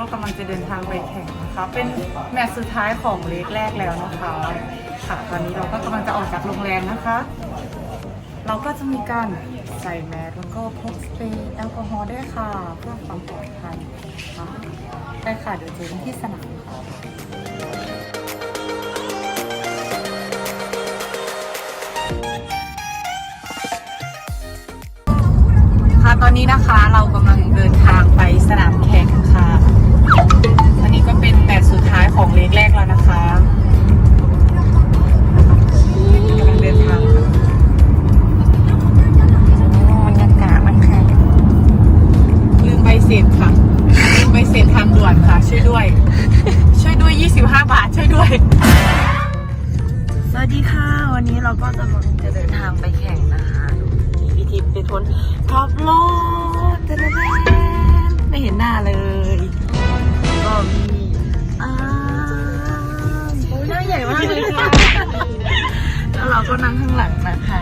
เราก็กำลังจะเดินทางไปแข่งนะคะ เป็นแมตช์สุดท้ายของเลกแรกแล้วนะคะ ค่ะ ตอนนี้เราก็กำลังจะออกจากโรงแรมนะคะ เราก็จะมีการใส่แมสแล้วก็พกสเปรย์แอลกอฮอล์ด้วยค่ะ เพื่อความปลอดภัยนะคะไปค่ะ เดี๋ยวเจอกันที่สนามค่ะค่ะตอนนี้นะคะเรากำลังเดินทางไปสนามแข่งค่ะ อันนี้ก็เป็นแมตช์สุดท้ายของเลกแรกแล้วนะคะกำลังเดินทางค่ะโอ้บรรยากาศนะคะลืมใบเสร็จค่ะลืมใบเสร็จทางด่วนค่ะ ช่วยด้วย ช่วยด้วย 25 บาท ช่วยด้วย สวัสดีค่ะ วันนี้เราก็จะกำลังจะเดินทางไปแข่งนะคะพี่ทิพย์เป็นคนขับรถเดนไม่เห็นหน้าเลยก็ มีอ้าวโอ้ยหน้าใหญ่มากเลยค่ะ แล้วเราก็นั่งข้างหลังนะคะ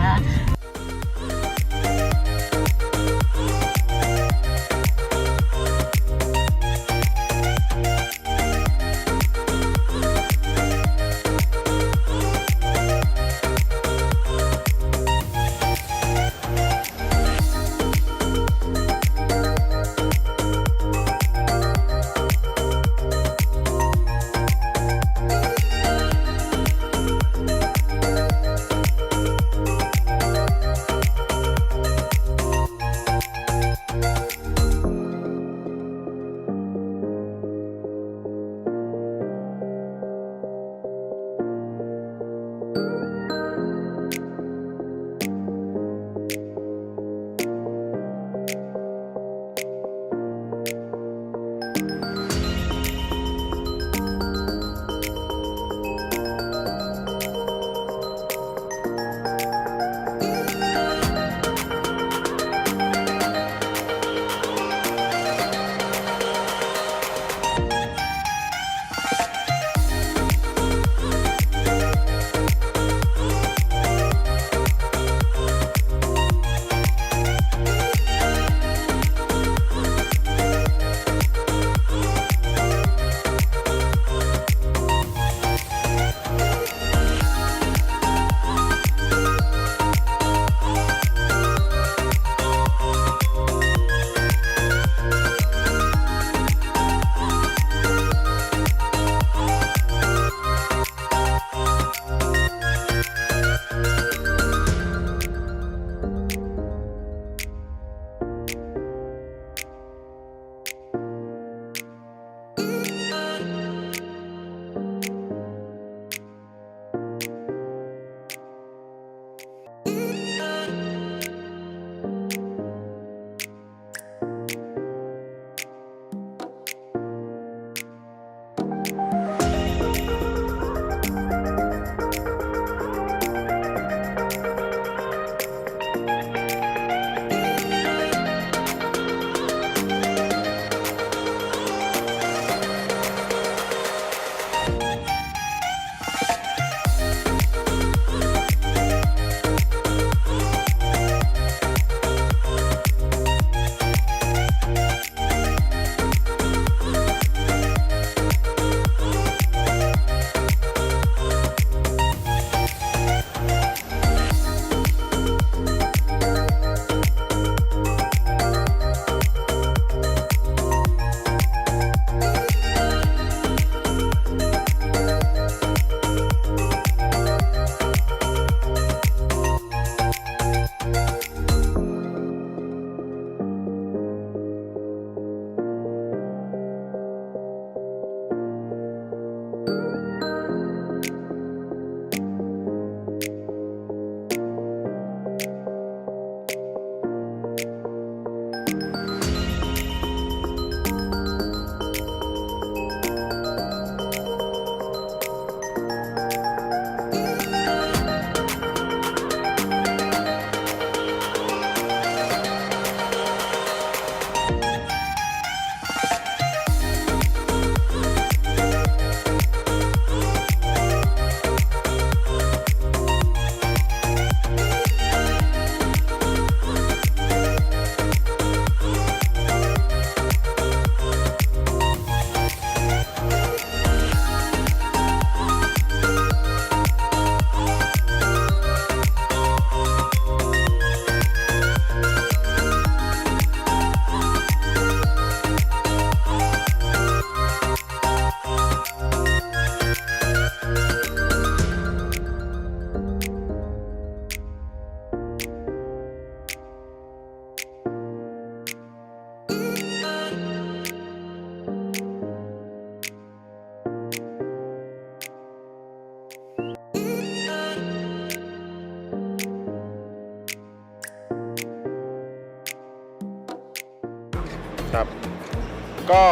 ก็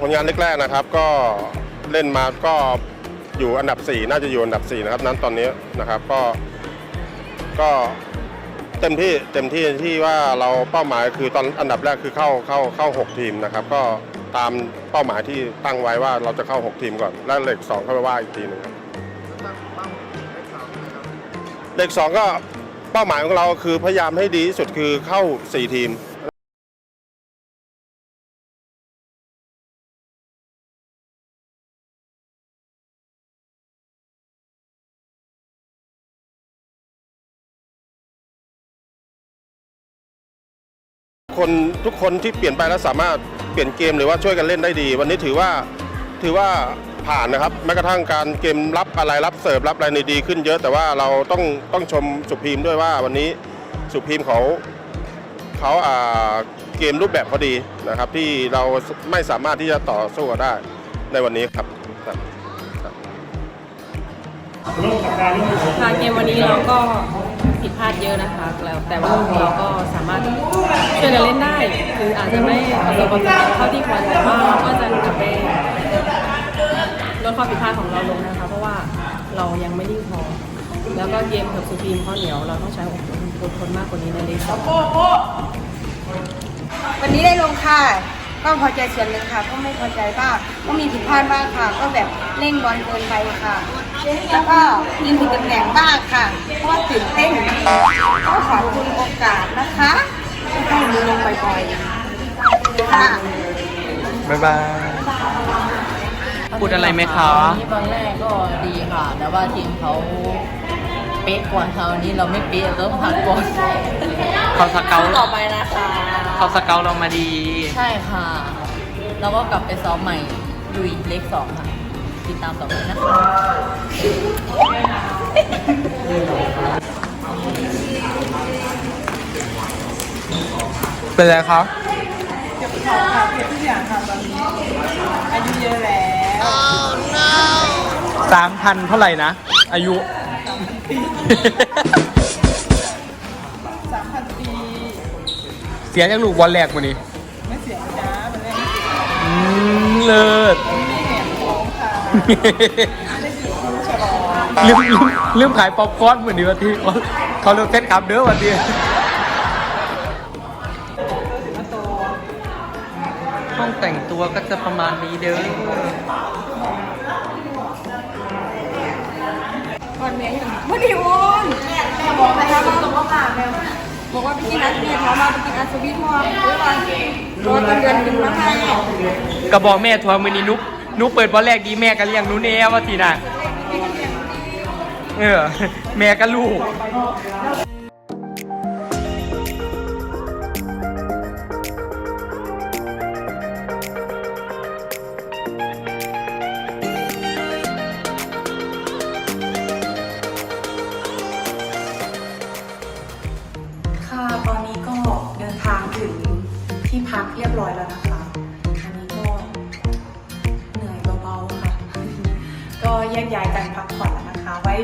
ผลงานแรกๆนะครับ ก็เล่นมาก็อยู่อันดับ 4 น่าจะอยู่อันดับ 4 นะครับนั้นตอนนี้นะครับก็ก็เต็มที่เต็มที่ที่ว่าเราเป้าหมายคือตอนอันดับแรกคือเข้าเข้าเข้า 6 ทีมนะครับ ก็ตามเป้าหมายที่ตั้งไว้ว่าเราจะเข้า 6 ทีมก่อน แล้วเลข2เข้าไปว่าอีกทีหนึงครับเลข2ก็เป้าหมายของเราคือพยายามให้ดีที่สุดคือเข้า 4 ทีม คนทุกคนที่เปลี่ยนไปแล้วสามารถเปลี่ยนเกมหรือว่าช่วยกันเล่นได้ดี วันนี้ถือว่าถือว่าผ่านนะครับแม้กระทั่งการเกมรับอะไรรับเสิร์ฟรับอะไรในดีขึ้นเยอะแต่ว่าเราต้องต้องชมสุพีมด้วยว่าวันนี้สุพีมเขาเขาอ่าเกมรูปแบบพอดีนะครับ ที่เราไม่สามารถที่จะต่อสู้กับได้ในวันนี้ครับครับ ค่ะเกมวันนี้เราก็ ผิดพลาดเยอะนะคะแล้วแต่ว่าเราก็สามารถช่วยกันเล่นได้คืออาจจะไม่ประสบความสำเร็จเท่าที่ควรแต่ว่าเราก็จะกลับไปลดความผิดพลาดของเราลงนะคะ เพราะว่าเรายังไม่นิ่งพอ แล้วก็เกมกับสุพีมข้อเหนียวเราต้องใช้อดทนอดทนมากกว่านี้ในเลขสองวันนี้ได้ลงค่ะก็พอใจส่วนหนึ่งค่ะก็ไม่พอใจบ้างก็มีผิดพลาดบ้างค่ะ ก็แบบเร่งบอลเกินไปค่ะ แล้วก็ยิงผิดตำแหน่งบ้างค่ะ เพราะว่าตื่นเต้นก็ขอบคุณโอกาสนะคะที่ให้มือลงบ่อยๆค่ะบ๊ายบาย พูดอะไรไหมคะ ที่บอลแรกก็ดีค่ะ แต่ว่าทีมเขาเป๊ะกว่าคราวนี้เราไม่เป๊ะเราต้องพักก่อนเขาสเกลต่อไปนะคะ เขาสเกลเรามาดี ใช่ค่ะ เราก็กลับไปซ้อมใหม่ลุยเลขสองค่ะ ติดตามต่อไปนะคะ เป็นไรครับเก็บของค่ะเก็บทุกอย่างค่ะตอนนี้อายุเยอะแล้วสามพันเท่าไหร่นะ อายุสามพันปีเสียจากลูกบอลแรกมานี่ไม่เสียจ้ามันไม่เสียอืมเลิศไม่แหนท้องค่ะได้สิคูฉ ลองลืมลืมลืมขายป๊อปคอร์นเหมือนดีวันที่เขาเขาเลือกเซตครับเด้อวันที่ห้องแต่งตัวก็จะประมาณนี้เด้อวันเมียยังวันนี้โอนแม่บอกไปแล้วว่าตรงก็ผ่านแล้วบอกว่าไปกินอันนี้เขามาไปกินอันสวีทมอลหรือว่ารอจนเดือนหนึ่งแล้วไงกระบอกแม่ทัวร์มือนี้นุกนุกเปิดบอลแรกดีแม่ก็เลี้ยงหนูแน่ว่าทีน่ะ เออ แม่กับลูก แยกย้ายกันพักผ่อนแล้วนะคะ ไว้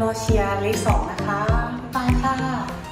รอเชียร์เลขสองนะคะบ๊ายบายค่ะ